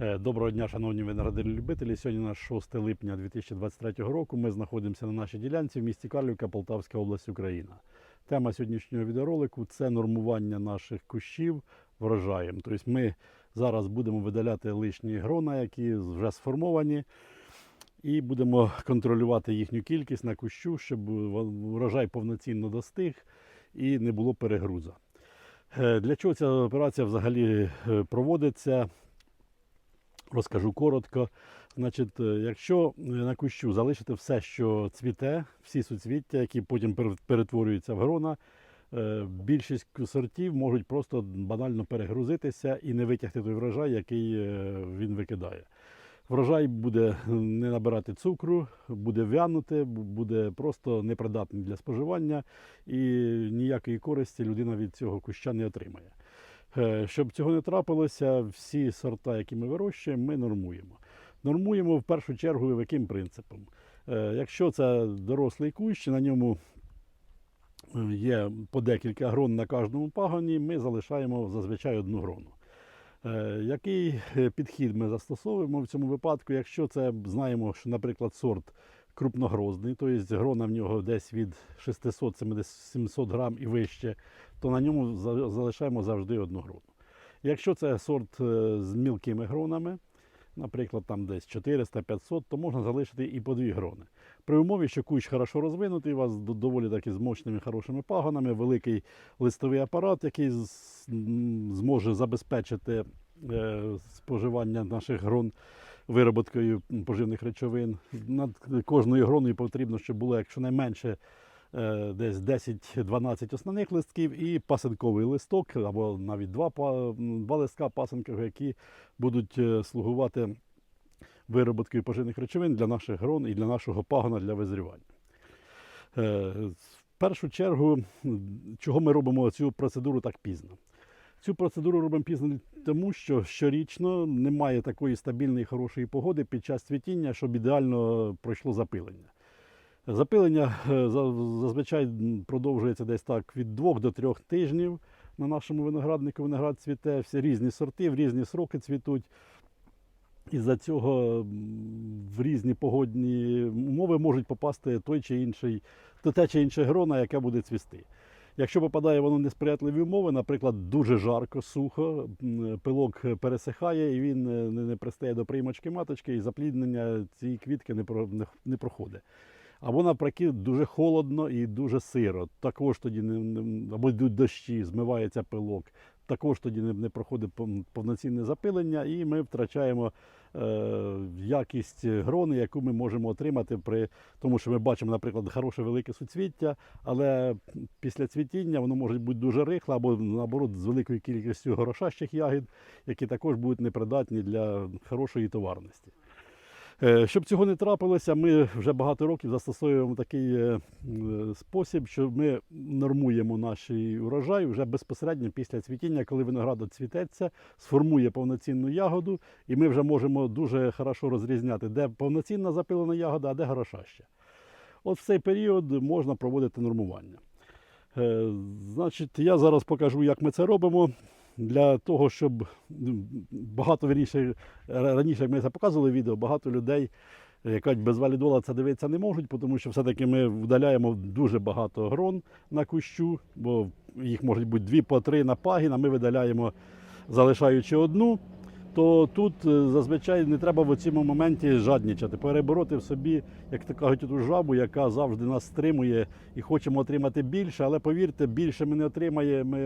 Е, Доброго дня, шановні виноградарі-любителі. Сьогодні у нас 6 липня 2023 року. Ми знаходимося на нашій ділянці в місті Карлівка, Полтавська область, Україна. Тема сьогоднішнього відеоролику це нормування наших кущів врожаєм. Тобто ми зараз будемо видаляти лишні грона, які вже сформовані, і будемо контролювати їхню кількість на кущу, щоб врожай повноцінно достиг і не було перегруза. Е, Для чого ця операція взагалі е, проводиться? Розкажу коротко. Значить, е, якщо е, на кущу залишити все, що цвіте, всі суцвіття, які потім перетворюються в грона, е, більшість сортів можуть просто банально перегрузитися і не витягти той врожай, який він викидає. Врожай буде не набирати цукру, буде вянути, буде просто непридатний для споживання і ніякої користі людина від цього куща не отримає. Е, Щоб цього не трапилося, всі сорта, які ми вирощуємо, ми нормуємо. Нормуємо в першу чергу яким принципом. Е, Якщо це дорослий кущ, на ньому е, є по декілька грон на кожному пагоні, ми залишаємо зазвичай одну грону. Який підхід ми застосовуємо в цьому випадку? Якщо це знаємо, що, наприклад, сорт крупногрозний, тобто грона в нього десь від 600-700 грам і вище, то на ньому залишаємо завжди одну грону. Якщо це сорт е, з мілкими гронами, наприклад, там десь 400-500, то можна залишити і по дві грони. При умові, що кущ хорошо розвинутий, у вас доволі таки з мощними хорошими пагонами, великий листовий апарат, який зможе забезпечити е, споживання наших грон вироботкою поживних речовин. Над кожною гроною потрібно, щоб було якщо-найменше е, десь 10-12 основних листків і пасинковий листок, або навіть два, два листка пасинкових, які будуть е, слугувати вироботкою поживних речовин для наших грон і для нашого пагона для визрівання. Е, В першу чергу, чого ми робимо цю процедуру так пізно? Цю процедуру робимо пізно тому, що щорічно немає такої стабільної хорошої погоди під час цвітіння, щоб ідеально пройшло запилення. Запилення е, зазвичай продовжується десь так від 2 до 3 тижнів на нашому винограднику. Виноград цвіте, всі різні сорти, в різні сроки цвітуть. Із-за цього в різні погодні умови можуть попасти той чи інший, те чи інше грона, яке буде цвісти. Якщо попадає воно в несприятливі умови, наприклад, дуже жарко, сухо, пилок пересихає і він е, не, пристає до приймачки маточки, і запліднення цієї квітки не проходить. Або навпаки, дуже холодно і дуже сиро. Також тоді не, не- або йдуть дощі, змивається пилок. Також тоді не, проходить повноцінне запилення, і ми втрачаємо е, якість грони, яку ми можемо отримати при тому, що ми бачимо, наприклад, хороше велике суцвіття, але після цвітіння воно може бути дуже рихле або наоборот з великою кількістю горошащих ягід, які також будуть непридатні для хорошої товарності. Е, Щоб цього не трапилося, ми вже багато років застосовуємо такий е, спосіб, що ми нормуємо наш урожай вже безпосередньо після цвітіння, коли виноград цвітеться, сформує повноцінну ягоду, і ми вже можемо дуже хорошо розрізняти, де повноцінна запилена ягода, а де горошаща. От в цей період можна проводити нормування. Е, Значить, я зараз покажу, як ми це робимо. Для того, щоб багато вірніше, раніше, як ми це показували відео, багато людей, яка кажуть, без валідола це дивитися не можуть, тому що все-таки ми вдаляємо дуже багато грон на кущу, бо їх можуть бути дві по три на пагін, а ми видаляємо, залишаючи одну. То тут е, зазвичай не треба в цьому моменті жаднічати, перебороти в собі, як то кажуть, ту жабу, яка завжди нас стримує і хочемо отримати більше, але повірте, більше ми не отримаємо.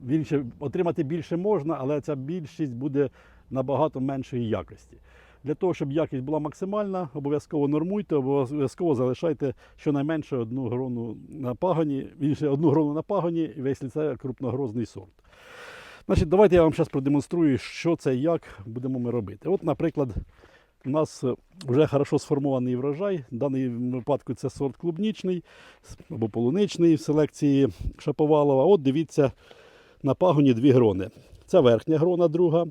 Більше, отримати більше можна, але ця більшість буде набагато меншої якості. Для того, щоб якість була максимальна, обов'язково нормуйте, обов'язково залишайте щонайменше одну грону на пагоні, інше одну грону на пагоні, якщо це крупногрозний сорт. Значить, давайте я вам зараз продемонструю, що це і як будемо ми робити. От, наприклад, у нас е, вже хорошо сформований врожай. В даному випадку це сорт клубнічний або полуничний в селекції Шаповалова. От дивіться, на пагоні дві грони. Це верхня грона, друга.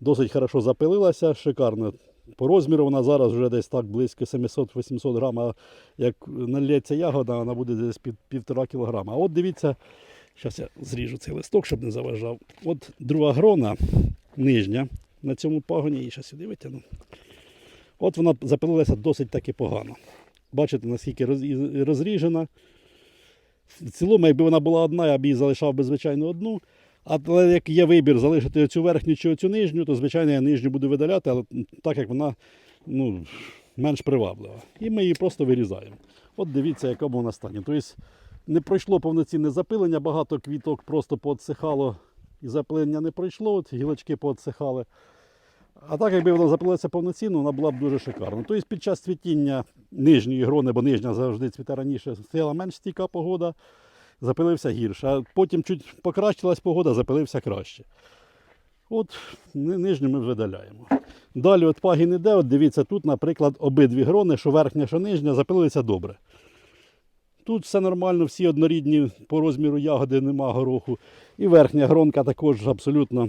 Досить хорошо запилилася, шикарно. По розміру вона зараз вже десь так близько 700-800 грам, а як налється ягода, вона буде десь під півтора кілограма. А от дивіться, зараз я зріжу цей листок, щоб не заважав. От друга грона, нижня, на цьому пагоні, і ще сюди витягну. От вона запилилася досить таки погано. Бачите, наскільки розріжена. В цілому, якби вона була одна, я б її залишав би, звичайно, одну. Але як є вибір залишити оцю верхню чи оцю нижню, то звичайно я нижню буду видаляти, але так як вона ну, менш приваблива. І ми її просто вирізаємо. От дивіться, яка вона стані. Тобто не пройшло повноцінне запилення, багато квіток просто поотсихало і запилення не пройшло, от гілочки поотсихали. А так, якби вона запилилася повноцінно, вона була б дуже шикарна. Тобто під час цвітіння нижньої грони, бо нижня завжди цвіте раніше, стояла менш стійка погода, запилився гірше. А потім чуть покращилась погода, запилився краще. От ни- нижню ми видаляємо. Далі от пагін іде, от дивіться, тут, наприклад, обидві грони, що верхня, що нижня, запилилися добре. Тут все нормально, всі однорідні по розміру ягоди, нема гороху. І верхня гронка також абсолютно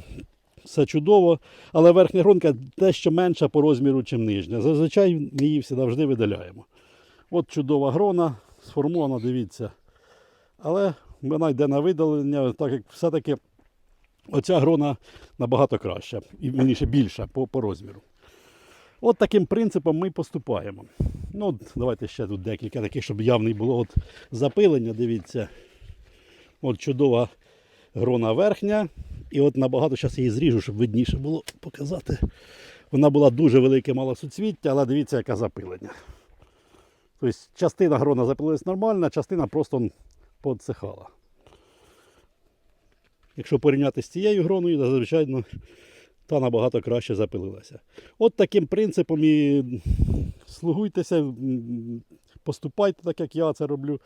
все чудово. Але верхня гронка дещо менша по розміру, ніж нижня. Зазвичай ми її завжди видаляємо. От чудова грона, сформована, дивіться. Але вона йде на видалення, так як все-таки оця грона набагато краща, і вірніше більша по, по розміру. От таким принципом ми поступаємо. Ну, давайте ще тут декілька таких, щоб явний було от запилення. Дивіться. От чудова грона верхня. І от набагато зараз її зріжу, щоб видніше було показати. Вона була дуже велике, мала суцвіття, але дивіться, яке запилення. Тобто частина грона запилилась нормально, частина просто подсихала. Якщо порівняти з цією гроною, то, звичайно, та набагато краще запилилася. От таким принципом і слугуйтеся, поступайте так, як я це роблю.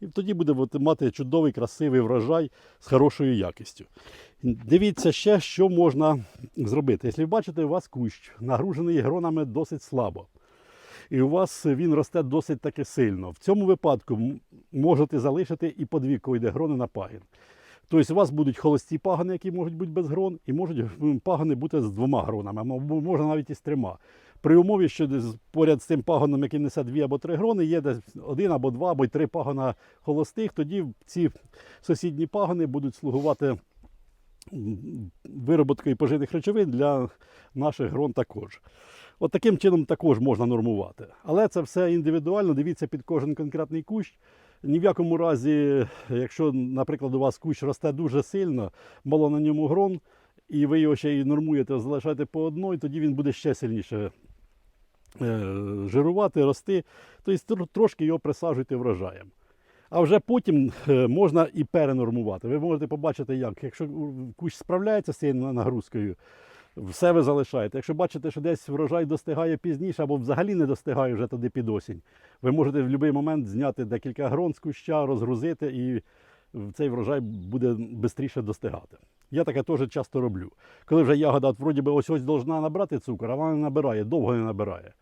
І тоді буде мати чудовий, красивий врожай з хорошою якістю. Дивіться ще, що можна зробити. Якщо ви бачите, у вас кущ нагружений гронами досить слабо. І у вас він росте досить таки сильно. В цьому випадку можете залишити і по дві койде грони на пагін. Тобто у вас будуть холості пагани, які можуть бути без грон, і можуть пагани бути з двома гронами, можна навіть і з трьома. При умові, що поряд з тим паганом, який несе дві або три грони, є десь один або два, або й три пагана холостих, тоді ці сусідні пагани будуть слугувати вироботкою поживних речовин для наших грон також. От таким чином також можна нормувати. Але це все індивідуально, дивіться під кожен конкретний кущ. Ні в якому разі, якщо, наприклад, у вас кущ росте дуже сильно, мало на ньому грон, і ви його ще й нормуєте, залишаєте по одній, тоді він буде ще сильніше е, жирувати, рости. Тобто трошки його присаджуйте врожаєм. А вже потім е, можна і перенормувати. Ви можете побачити, як. Якщо кущ справляється з цією нагрузкою, все ви залишаєте. Якщо бачите, що десь врожай достигає пізніше або взагалі не достигає вже туди під осінь, ви можете в будь-який момент зняти декілька грон з куща, розгрузити і цей врожай буде швидше достигати. Я таке теж часто роблю. Коли вже ягода вроді би ось ось должна набрати цукор, а вона не набирає, довго не набирає.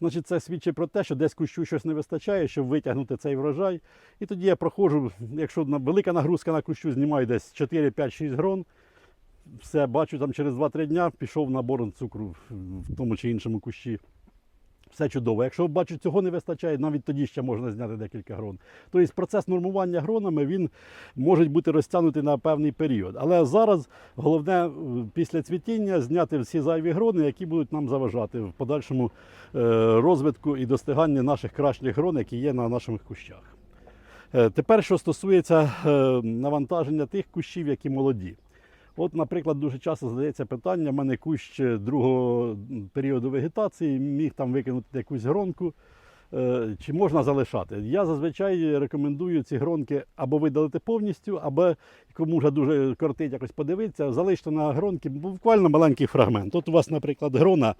Значить, це свідчить про те, що десь кущу щось не вистачає, щоб витягнути цей врожай. І тоді я проходжу, якщо велика нагрузка на кущу, знімаю десь 4, 5, 6 грон. Все, бачу, там через 2-3 дня пішов набор цукру в- тому чи іншому кущі. Все чудово. Якщо бачу, цього не вистачає, навіть тоді ще можна зняти декілька грон. Тобто процес нормування гронами він може бути розтягнутий на певний період. Але зараз головне е, після цвітіння зняти всі зайві грони, які будуть нам заважати в подальшому е, розвитку і достиганні наших кращих грон, які є на наших кущах. Е, Тепер, що стосується навантаження тих кущів, які молоді. От, наприклад, дуже часто задається питання, в мене кущ е, другого періоду вегетації, міг там викинути якусь гронку, е, чи можна залишати. Я зазвичай рекомендую ці гронки або видалити повністю, або кому вже дуже кортить якось подивитися, залиште на гронки буквально маленький фрагмент. От у вас, наприклад, грона,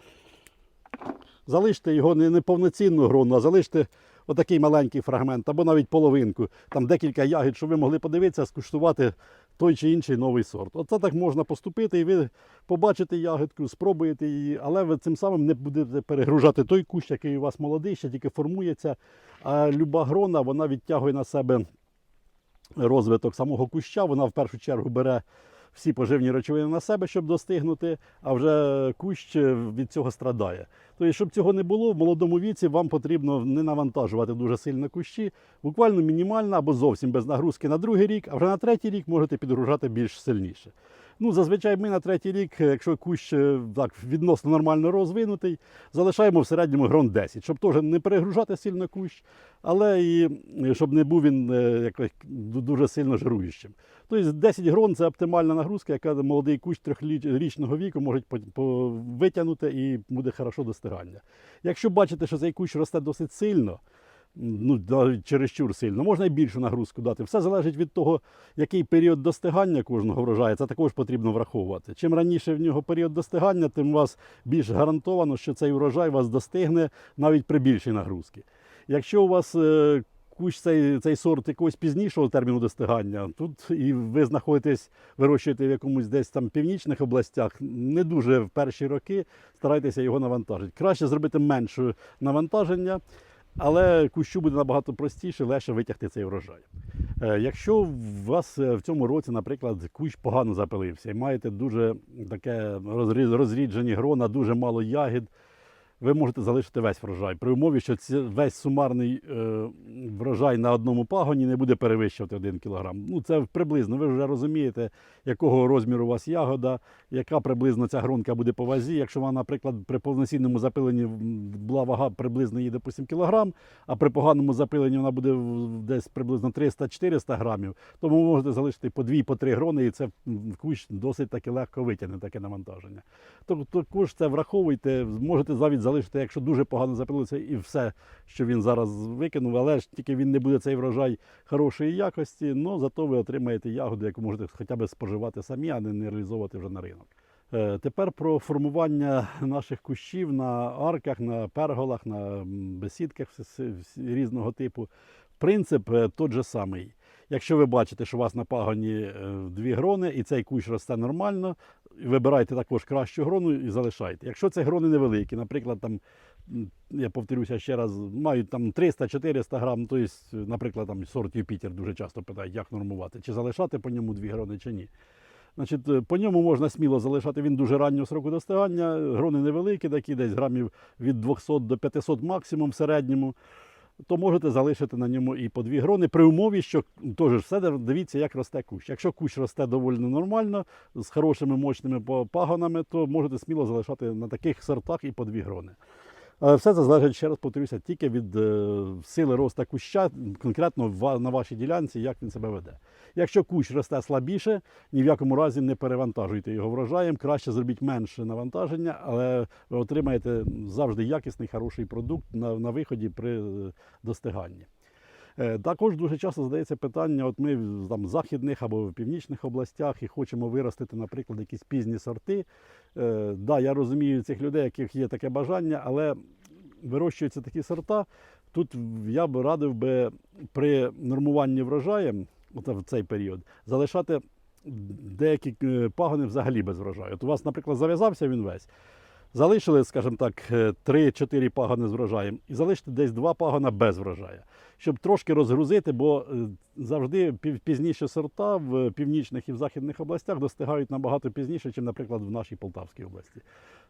залиште його не, не повноцінну грону, а залиште отакий маленький фрагмент, або навіть половинку, там декілька ягід, щоб ви могли подивитися, скуштувати той чи інший новий сорт. Оце так можна поступити, і ви побачите ягідку, спробуєте її, але ви цим самим не будете перегружати той кущ, який у вас молодий, ще тільки формується. А люба грона вона відтягує на себе розвиток самого куща. Вона в першу чергу бере всі поживні речовини на себе, щоб достигнути, а вже кущ від цього страдає. Тобто, щоб цього не було, в молодому віці вам потрібно не навантажувати дуже сильно кущі, буквально мінімально або зовсім без нагрузки на другий рік, а вже на третій рік можете підгружати більш сильніше. Ну, зазвичай ми на третій рік, е, якщо кущ е, так, відносно нормально розвинутий, залишаємо в середньому грон 10, щоб теж не перегружати сильно кущ, але і е, щоб не був він якось дуже сильно жируючим. Тобто 10 грон це оптимальна нагрузка, яка молодий кущ трьохрічного віку може витягнути і буде хорошо достигання. Якщо бачите, що цей кущ росте досить сильно, ну, навіть чересчур сильно, можна і більшу нагрузку дати. Все залежить від того, який період достигання кожного врожаю, це також потрібно враховувати. Чим раніше в нього період достигання, тим у вас більш гарантовано, що цей врожай вас достигне навіть при більшій нагрузці. Якщо у вас е, кущ цей, цей сорт якогось пізнішого терміну достигання, тут і ви знаходитесь, вирощуєте в якомусь десь там північних областях, не дуже в перші роки старайтеся його навантажити. Краще зробити менше навантаження, але кущу буде набагато простіше, легше витягти цей врожай. Е, Якщо у вас е, в цьому році, наприклад, кущ погано запилився і маєте дуже таке розрі- розріджені грона, дуже мало ягід, ви можете залишити весь врожай при умові, що ці- весь сумарний е, врожай на одному пагоні не буде перевищувати 1 кг. Ну, це приблизно. Ви вже розумієте, якого розміру у вас ягода, яка приблизно ця гронка буде по вазі. Якщо вона, наприклад, при повноцінному запиленні була вага приблизно її, допустим, кілограм, а при поганому запиленні вона буде десь приблизно 300-400 грамів, то ви можете залишити по 2-3 грони, і це кущ досить таки легко витягне таке навантаження. Тобто також це враховуйте, можете навіть залишити, якщо дуже погано запилиться, і все, що він зараз викинув, але ж тільки він не буде цей врожай хорошої якості, ну зато ви отримаєте ягоду, яку можете хоча б споживати самі, а не, не реалізовувати вже на ринок. Е, Тепер про формування наших кущів на арках, на перголах, на бесідках різного типу. Принцип е, тот же самий. Якщо ви бачите, що у вас на пагоні е, дві грони і цей кущ росте нормально, вибирайте також кращу грону і залишайте. Якщо це грони невеликі, наприклад, там, я повторюся ще раз, мають там 300-400 грам, то є, наприклад, там сорт Юпітер дуже часто питають, як нормувати, чи залишати по ньому дві грони, чи ні. Значить, е, по ньому можна сміло залишати, він дуже раннього сроку достигання, грони невеликі, такі десь грамів від 200 до 500 максимум в середньому то можете залишити на ньому і по дві грони при умові, що теж все дивіться, як росте кущ. Якщо кущ росте доволі нормально, з хорошими мощними пагонами, то можете сміло залишати на таких сортах і по дві грони. Але все це залежить, ще раз повторюся, тільки від е, сили росту куща, конкретно на вашій ділянці, як він себе веде. Якщо кущ росте слабіше, ні в якому разі не перевантажуйте його врожаєм, краще зробіть менше навантаження, але ви отримаєте завжди якісний, хороший продукт на, на виході при е, достиганні. Е, Також дуже часто задається питання: от ми в західних або в північних областях і хочемо виростити, наприклад, якісь пізні сорти. Е, да, я розумію цих людей, яких є таке бажання, але вирощуються такі сорта. Тут я б радив би при нормуванні врожаєм, в цей період, залишати деякі е, пагони взагалі без врожаю. От у вас, наприклад, зав'язався він весь. Залишили, скажімо так, е, 3-4 пагони з врожаєм і залишити десь 2 пагона без врожаю, щоб трошки розгрузити, бо е, завжди пізніше сорта в північних і в західних областях достигають набагато пізніше, ніж, наприклад, в нашій Полтавській області.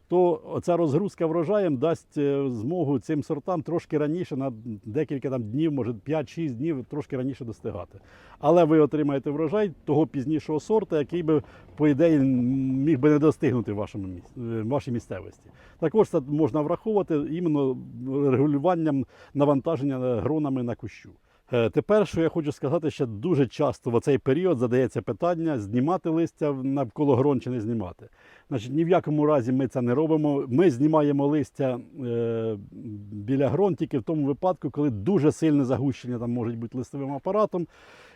То ця розгрузка врожаєм дасть е, змогу цим сортам трошки раніше, на декілька там днів, може 5-6 днів, трошки раніше достигати. Але ви отримаєте врожай того пізнішого сорту, який би, по ідеї, міг би не достигнути в вашому е, вашій місцевості. Також це можна враховувати іменно регулюванням навантаження гронами на кущу. Е, Тепер, що я хочу сказати, що дуже часто в цей період задається питання, знімати листя навколо грон чи не знімати. Значить, ні в якому разі ми це не робимо. Ми знімаємо листя е, біля грон тільки в тому випадку, коли дуже сильне загущення там може бути листовим апаратом.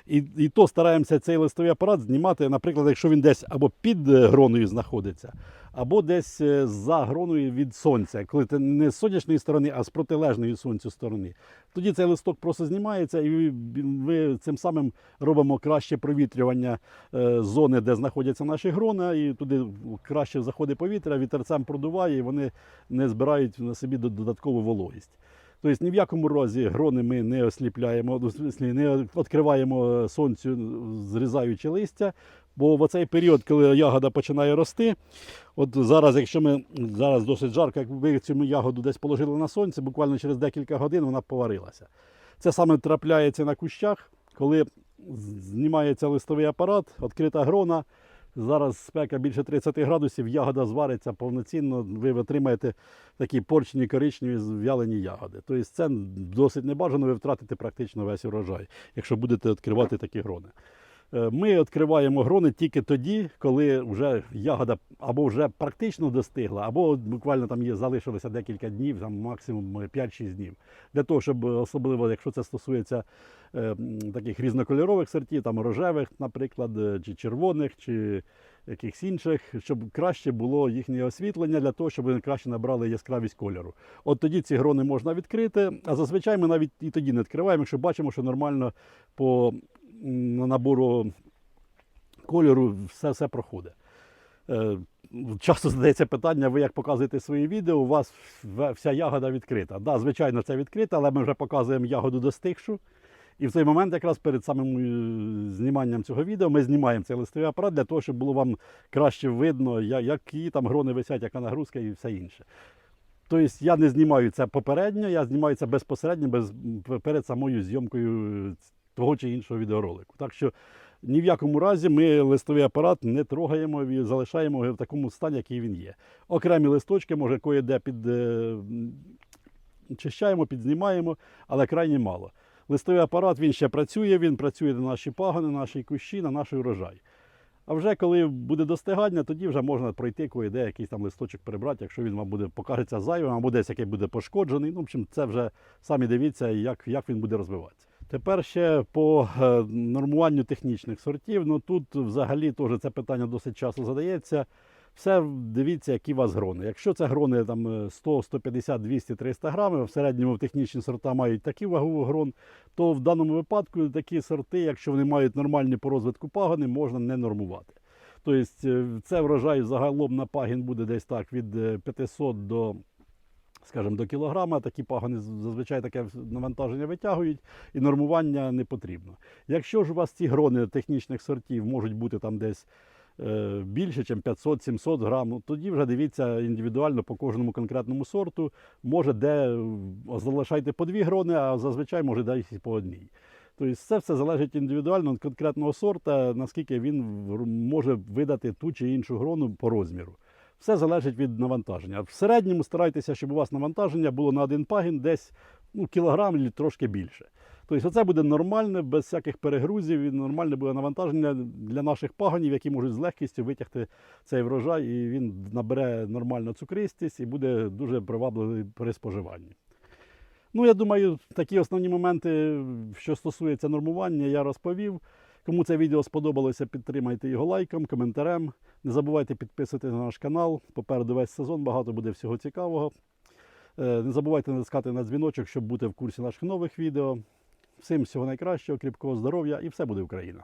І, і то стараємося цей листовий апарат знімати, наприклад, якщо він десь або під е, гроною знаходиться, або десь е, за гроною від сонця, коли це не з сонячної сторони, а з протилежної сонцю сторони. Тоді цей листок просто знімається, і ми цим самим робимо краще провітрювання е, зони, де знаходяться наші грони, і туди краще заходить повітря, вітерцем продуває, і вони не збирають на собі додаткову вологість. Тобто ні в якому разі грони ми не осліпляємо, ну, не відкриваємо сонцю, зрізаючи листя. Бо в цей період, коли ягода починає рости, от зараз, якщо ми зараз досить жарко, як ви цю ягоду десь положили на сонце, буквально через декілька годин вона поварилася. Це саме трапляється на кущах, коли знімається листовий апарат, відкрита грона, Зараз спека більше 30 градусів, ягода звариться повноцінно, ви отримаєте такі порчені коричневі в'ялені ягоди. Тобто це досить небажано, ви втратите практично весь урожай, якщо будете відкривати такі грони. Е, Ми відкриваємо грони тільки тоді, коли вже ягода або вже практично достигла, або буквально там є залишилося декілька днів, там максимум 5-6 днів. Для того, щоб е, особливо, якщо це стосується е, таких різнокольорових сортів, там рожевих, наприклад, е, чи червоних, чи якихось інших, щоб краще було їхнє освітлення для того, щоб вони краще набрали яскравість кольору. От тоді ці грони можна відкрити, а зазвичай ми навіть і тоді не відкриваємо, якщо бачимо, що нормально по набору кольору все, все проходить. Е, Часто задається питання, ви як показуєте свої відео, у вас вся ягода відкрита. Да, звичайно, це відкрита, але ми вже показуємо ягоду достигшу. І в цей момент, якраз перед самим е, зніманням цього відео, ми знімаємо цей листовий апарат для того, щоб було вам краще видно, які там грони висять, яка нагрузка і все інше. Тобто я не знімаю це попередньо, я знімаю це безпосередньо без, перед самою зйомкою е, того чи іншого відеоролику. Так що ні в якому разі ми листовий апарат не трогаємо і залишаємо його в такому стані, який він є. Окремі листочки, може, кое-де під, е, чищаємо, підзнімаємо, але крайні мало. Листовий апарат він ще працює, він працює на наші пагони, на наші кущі, на наш урожай. А вже коли буде достигання, тоді вже можна пройти кое-де якийсь там листочок перебрати, якщо він вам буде покажеться зайвим, або десь який буде пошкоджений. Ну, в общем, це вже самі дивіться, як, як він буде розвиватися. Тепер ще по е, нормуванню технічних сортів. Ну тут взагалі теж це питання досить часто задається. Все дивіться, які у вас грони. Якщо це грони там е, 100, 150, 200, 300 грамів, в середньому технічні сорта мають такі вагову грон, то в даному випадку такі сорти, якщо вони мають нормальні по розвитку пагони, можна не нормувати. Тобто е, це врожай загалом на пагін буде десь так від е, 500 до скажімо, до кілограма. Такі пагони зазвичай таке навантаження витягують і нормування не потрібно. Якщо ж у вас ці грони технічних сортів можуть бути там десь е, більше, ніж 500-700 грам, ну, тоді вже дивіться індивідуально по кожному конкретному сорту. Може, де залишайте по дві грони, а зазвичай може десь і по одній. Тобто це все залежить індивідуально від конкретного сорта, наскільки він може видати ту чи іншу грону по розміру. Все залежить від навантаження. В середньому старайтеся, щоб у вас навантаження було на один пагін десь ну, кілограм чи трошки більше. Тобто це буде нормальне, без всяких перегрузів, і нормальне буде навантаження для наших пагонів, які можуть з легкістю витягти цей врожай, і він набере нормальну цукристість і буде дуже привабливий при споживанні. Ну, я думаю, такі основні моменти, що стосується нормування, я розповів. Кому це відео сподобалося, підтримайте його лайком, коментарем. Не забувайте підписуватися на наш канал. Попереду весь сезон, багато буде всього цікавого. Е, Не забувайте натискати на дзвіночок, щоб бути в курсі наших нових відео. Всім всього найкращого, кріпкого здоров'я і все буде Україна!